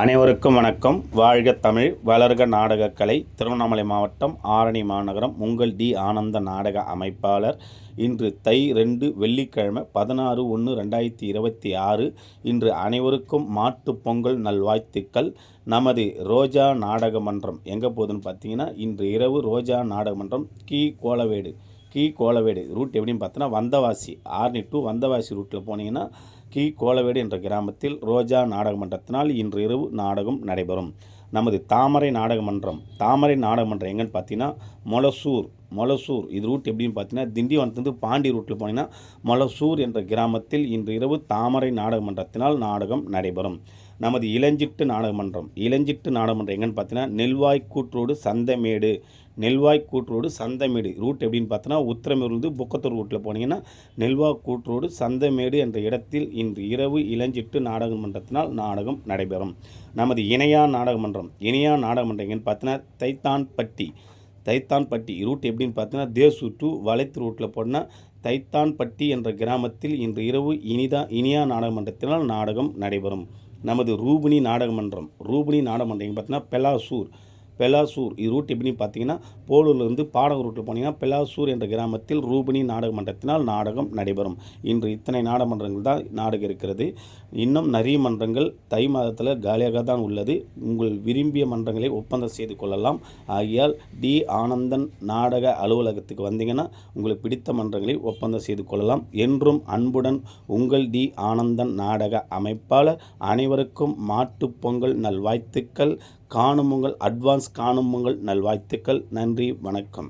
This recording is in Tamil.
அனைவருக்கும் வணக்கம். வாழ்க தமிழ் வளர்க நாடகக்கலை திருவண்ணாமலை மாவட்டம் ஆரணி மாநகரம் உங்கள் டி ஆனந்த நாடக அமைப்பாளர். இன்று தை ரெண்டு வெள்ளிக்கிழமை பதினாறு ஒன்று ரெண்டாயிரத்தி இருபத்தி ஆறு. இன்று அனைவருக்கும் மாட்டு பொங்கல் நல்வாழ்த்துக்கள். நமது ரோஜா நாடக மன்றம் எங்கே போகுதுன்னு பார்த்தீங்கன்னா இன்று இரவு ரோஜா நாடக மன்றம் கி. கோலவேடு. கி கோலவேடு ரூட் எப்படின்னு பார்த்தோன்னா வந்தவாசி ஆர்னி டு வந்தவாசி ரூட்டில் போனீங்கன்னா கி கோலவேடு என்ற கிராமத்தில் ரோஜா நாடக மன்றத்தினால் இன்று இரவு நாடகம் நடைபெறும். நமது தாமரை நாடக மன்றம் தாமரை நாடக மன்றம் எங்கன்னு பார்த்தீங்கன்னா மொலசூர் மொலசூர். இது ரூட் எப்படின்னு பார்த்தீங்கன்னா திண்டிவனத்துலேருந்து பாண்டி ரூட்டில் போனீங்கன்னா மொலசூர் என்ற கிராமத்தில் இன்று இரவு தாமரை நாடகமன்றத்தினால் நாடகம் நடைபெறும். நமது இளஞ்சிட்டு நாடகமன்றம். இளஞ்சிட்டு நாடகமன்றம் எங்கன்னு பார்த்தீங்கன்னா நெல்வாய் கூற்றோடு சந்தமேடு. நெல்வாய் கூற்றோடு சந்தமேடு. ரூட் எப்படின்னு பார்த்தோன்னா உத்திரமேருந்து புக்கத்தூர் ரூட்டில் போனீங்கன்னா நெல்வாய் கூற்றோடு சந்தமேடு என்ற இடத்தில் இன்று இரவு இளஞ்சிட்டு நாடகமன்றத்தினால் நாடகம் நடைபெறும். நமது இணையா நாடகமன்றம். இணையா நாடகமன்றம் எங்கன்னு பார்த்தீங்கன்னா தைத்தான்பட்டி. தைத்தான்பட்டி ரூட் எப்படின்னு பார்த்தீங்கன்னா தேசு டு வளைத்து ரூட்டில் போனால் தைத்தான்பட்டி என்ற கிராமத்தில் இன்று இரவு இனிதா இனியா நாடகமன்றத்தினால் நாடகம் நடைபெறும். நமது ரூபினி நாடகமன்றம் ரூபினி நாடகமன்றம் பார்த்தீங்கன்னா பெலாசூர். பெலாசூர் இது ரூட் எப்படின்னு பார்த்தீங்கன்னா போலூர்லேருந்து பாடக ரூட்டில் போனீங்கன்னா பெலாசூர் என்ற கிராமத்தில் ரூபினி நாடக மன்றத்தினால் நாடகம் நடைபெறும். இன்று இத்தனை நாடக மன்றங்கள் தான் நாடகம் இருக்கிறது. இன்னும் நிறைய மன்றங்கள் தை மாதத்தில் காலியாக தான் உள்ளது. உங்கள் விரும்பிய மன்றங்களை ஒப்பந்தம் செய்து கொள்ளலாம். ஆகையால் டி. ஆனந்தன் நாடக அலுவலகத்துக்கு வந்தீங்கன்னா உங்களுக்கு பிடித்த மன்றங்களை ஒப்பந்தம் செய்து கொள்ளலாம். என்றும் அன்புடன் உங்கள் டி. ஆனந்தன் நாடக அமைப்பாளர் அனைவருக்கும் மாட்டுப் பொங்கல் நல்வாழ்த்துக்கள். காணும் உங்கள் அட்வான்ஸ் காணும் உங்கள் நல்வாழ்த்துக்கள் நன்றி வணக்கம்.